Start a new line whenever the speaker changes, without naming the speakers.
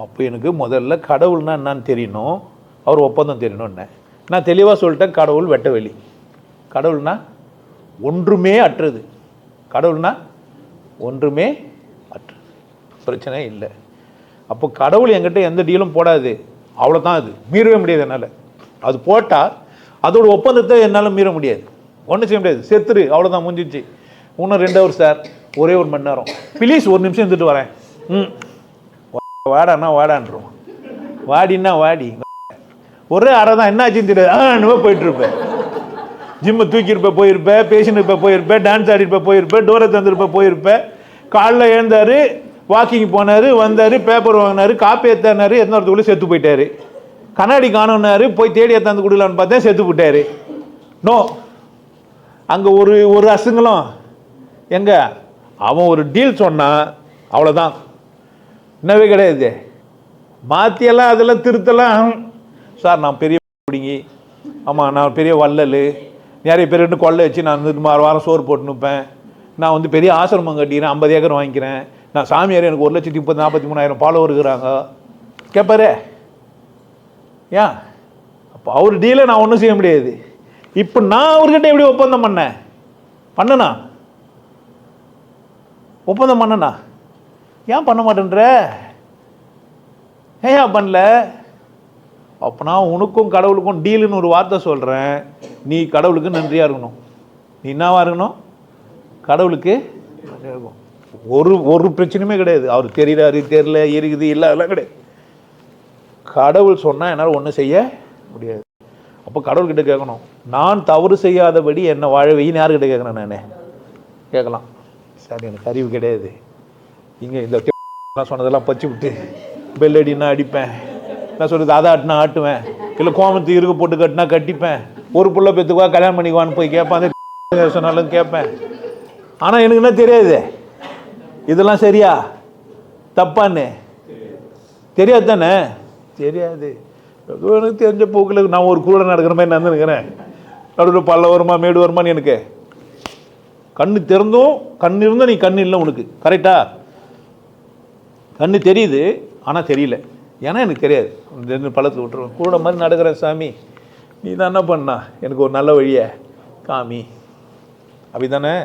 அப்போ எனக்கு முதல்ல கடவுள்னா என்னன்னு தெரியணும். அவர் ஒப்பந்தம் தெரியணும்னு நான் தெளிவாக சொல்லிட்டேன் கடவுள் வெட்டவெளி கடவுள்னா ஒன்றுமே அற்றது. கடவுள்னா ஒன்றுமே அற்றது. பிரச்சனை இல்லை. அப்போ கடவுள் என்கிட்ட எந்த டீலும் போடாது. அவ்வளோதான் அது. மீறவே முடியாது என்னால். அது போட்டால் அதோட ஒப்பந்தத்தை என்னால் மீற முடியாது. ஒன்றும் செய்ய முடியாது. செத்துரு. அவ்வளோதான் முடிஞ்சிச்சு. இன்னும் ரெண்டு ஹவர் சார் ஒரே ஒரு மணி நேரம். ப்ளீஸ் ஒரு நிமிஷம் இருந்துட்டு வரேன். ம். வாடான்னா வாடான்றோம். வாடின்னா வாடி. ஒரே அரை தான் என்ன ஆச்சுன்னு தெரியாது. ஆ என்னவோ போயிட்டு இருப்பேன் ஜிம்மை தூக்கியிருப்ப போயிருப்பேன் பேஷண்ட் இருப்ப போயிருப்பேன் டான்ஸ் ஆடிருப்ப போயிருப்பேன் டோரை தந்திருப்ப போயிருப்பேன் காலைல எழுந்தார் வாக்கிங் போனார் வந்தார் பேப்பர் வாங்கினார் காப்பி ஏத்தானாரு எத்தனை செத்து போயிட்டார். கண்ணாடி காணுன்னாரு போய் தேடி ஏத்தாந்து கொடுக்கலான்னு பார்த்தேன் செத்து போயிட்டார். நோ அங்கே ஒரு ஒரு அசுங்களும் எங்க? அவன் ஒரு டீல் சொன்னான். அவ்வளோதான் என்னவே கிடையாது. மாற்றியெல்லாம் அதெல்லாம் திருத்தலாம். சார் நான் பெரிய பிடிங்கி. ஆமாம் நான் பெரிய வள்ளல். நிறைய பேர் ரெண்டு கொள்ளை வச்சு நான் வந்து வாரம் வாரம் சோறு போட்டு நிற்பேன் நான் வந்து பெரிய ஆசிரமம் கட்டிக்கிறேன் ஐம்பது ஏக்கர் வாங்கிக்கிறேன். நான் சாமியார் எனக்கு ஒரு லட்சத்தி முப்பது நாற்பத்தி மூணாயிரம் ஃபாலோவர் இருக்கிறாங்க கேட்பாரு ஏன்? அப்போ அவர் டீலை நான் ஒன்றும் செய்ய முடியாது. இப்போ நான் அவர்கிட்ட எப்படி ஒப்பந்தம் பண்ணேன்? பண்ணனா? ஒப்பந்தம் பண்ணனா? ஏன் பண்ண மாட்டேன்ற? ஏன் பண்ணல? அப்போனா உனக்கும் கடவுளுக்கும் டீலுன்னு ஒரு வார்த்தை சொல்கிறேன் நீ கடவுளுக்கு நன்றியாக இருக்கணும். நீ என்னவா இருக்கணும்? கடவுளுக்கு இருக்கும் ஒரு ஒரு பிரச்சனையுமே கிடையாது. அவர் தெரியறாரு தெரியல இருக்குது இல்லை அதெல்லாம் கிடையாது. கடவுள் சொன்னால் என்னால் ஒன்றும் செய்ய முடியாது. அப்போ கடவுள்கிட்ட கேட்கணும். நான் தவறு செய்யாதபடி என்னை வாழ யாருக்கிட்ட கேட்கணும் நான்? கேட்கலாம். சார் எனக்கு அறிவு கிடையாது. இங்கே இந்த நான் சொன்னதெல்லாம் பச்சு விட்டு பெல் அடினா அடிப்பேன். நான் சொல்கிறது அதை ஆட்டினா ஆட்டுவேன். இல்லை கோமத்து இருக்க போட்டு கட்டினா கட்டிப்பேன். ஒரு பிள்ளை பெற்றுக்குவா கல்யாணம் பண்ணிக்குவான்னு போய் கேட்பேன். அந்த சொன்னாலும் கேட்பேன். ஆனால் எனக்கு என்ன தெரியாது? இதெல்லாம் சரியா? தப்பான்னு. தெரியாது தானே? தெரியாது. எதுவும் எனக்கு தெரிஞ்ச போக்கில் நான் ஒரு கூட நடக்கிற மாதிரி நடந்துருக்கிறேன் நடுவில் பல்ல வருமா மேடு வருமான்னு எனக்கு. கண்ணு திறந்தும் கண் இருந்தும் நீ கண் இல்லை உனக்கு. கரெக்டாக கண்ணு தெரியுது ஆனால் தெரியல. ஏன்னா எனக்கு தெரியாது. ரெண்டு பழத்தை விட்டுருவேன். கூட மாதிரி நடக்கிறேன் சாமி. நீ தான் என்ன பண்ணா? எனக்கு ஒரு நல்ல வழியை. காமி. அப்படி தானே